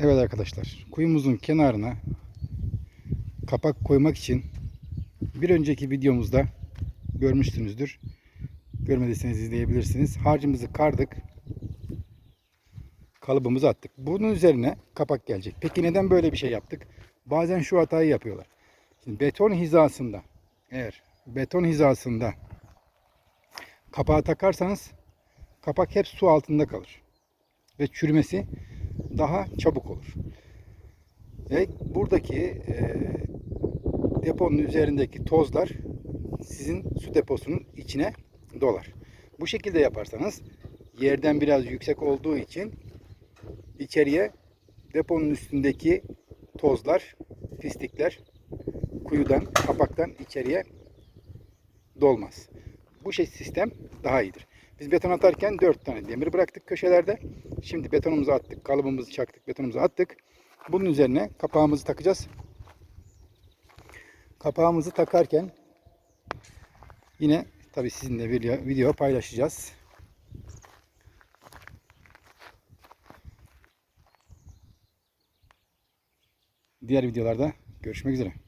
Evet arkadaşlar, kuyumuzun kenarına kapak koymak için bir önceki videomuzda görmüşsünüzdür. Görmediyseniz izleyebilirsiniz. Harcımızı kardık. Kalıbımızı attık. Bunun üzerine kapak gelecek. Peki neden böyle bir şey yaptık? Bazen şu hatayı yapıyorlar. Şimdi beton hizasında eğer beton hizasında kapağı takarsanız kapak hep su altında kalır. Ve çürümesi daha çabuk olur. Ve buradaki e, deponun üzerindeki tozlar sizin su deposunun içine dolar. Bu şekilde yaparsanız yerden biraz yüksek olduğu için içeriye deponun üstündeki tozlar, pislikler kuyudan, kapaktan içeriye dolmaz. Bu şey sistem daha iyidir. Biz beton atarken 4 tane demir bıraktık köşelerde. Şimdi betonumuzu attık, kalıbımızı çaktık, betonumuzu attık. Bunun üzerine kapağımızı takacağız. Kapağımızı takarken yine tabi sizinle video, video paylaşacağız. Diğer videolarda görüşmek üzere.